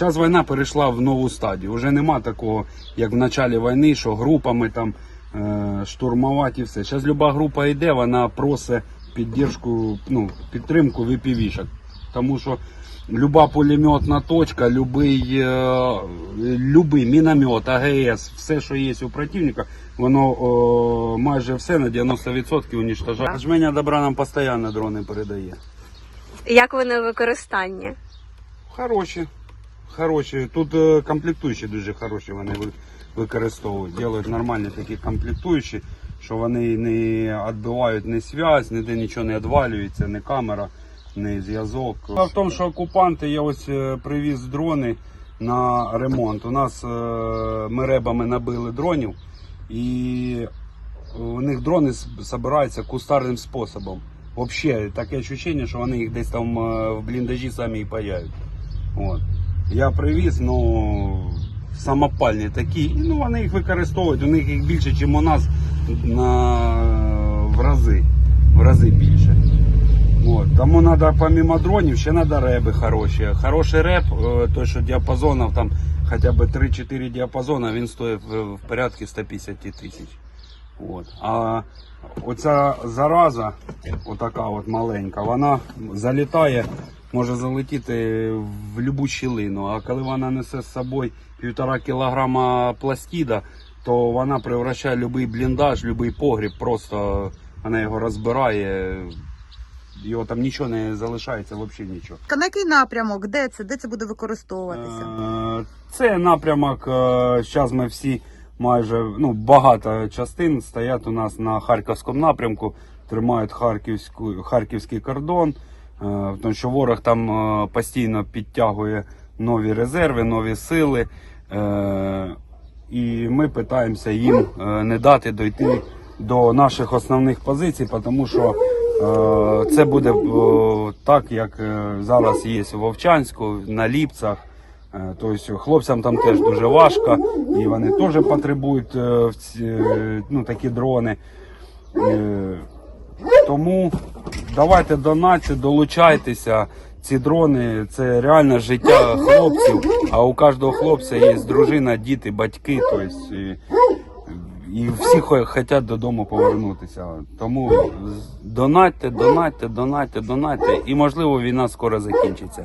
Зараз війна перейшла в нову стадію. Уже нема такого, як в початку війни, що групами там е, штурмувати і все. Зараз люба група йде, вона просить підтримку, ну, підтримку випівішок. Тому що люба пулеметна точка, любий, е, любий міномет, АГС, все, що є у противника, воно о, майже все на 90% уничтожає. Жменя добра нам постійно дрони передає. Як вони використання? Хороші. Хороші. Тут е, комплектуючі дуже хороші вони використовують. Ділають нормальні такі комплектуючі, що вони не відбивають ні зв'язь, ніде нічого не відвалюється, ні камера, ні зв'язок. В тому, що окупанти, я ось е, привіз дрони на ремонт. У нас е, ми ребами набили дронів і у них дрони збираються кустарним способом. Взагалі, таке відчуття, що вони їх десь там в бліндажі самі і паяють. От. Я привіз, ну самопальні такі, і, ну вони їх використовують, у них їх більше, ніж у нас на, в рази. В рази більше. От. Тому треба помимо дронів, ще треба реби хороші. Хороший реп, е, той, що діапазонів там хоча б 3-4 діапазона, він стоїть в порядку 150 тисяч. От. А оця зараза, отака от маленька, вона залітає, може залетіти в любу щілину. А коли вона несе з собою півтора кілограма пластида, то вона превращає будь-який бліндаж, будь-який погріб, просто вона його розбирає. Його там нічого не залишається, взагалі нічого. На який напрямок? Де це? Де це буде використовуватися? Е, Це напрямок. Зараз ми всі майже ну, багато частин стоять у нас на харківському напрямку, тримають харківську, харківський кордон, е, тому що ворог там е, постійно підтягує нові резерви, нові сили. Е, І ми намагаємося їм е, не дати дойти до наших основних позицій, тому що е, це буде е, так, як е, зараз є в Вовчанську, на Ліпцях. Е, Тобто хлопцям там теж дуже важко, і вони теж потребують е, е, ну, такі дрони. Е, Тому давайте донатьте, долучайтеся. Ці дрони це реальне життя хлопців. А у кожного хлопця є дружина, діти, батьки. Тобто, і, і всі хочуть додому повернутися. Тому донатьте, донатьте, донатьте, донатьте. І можливо війна скоро закінчиться.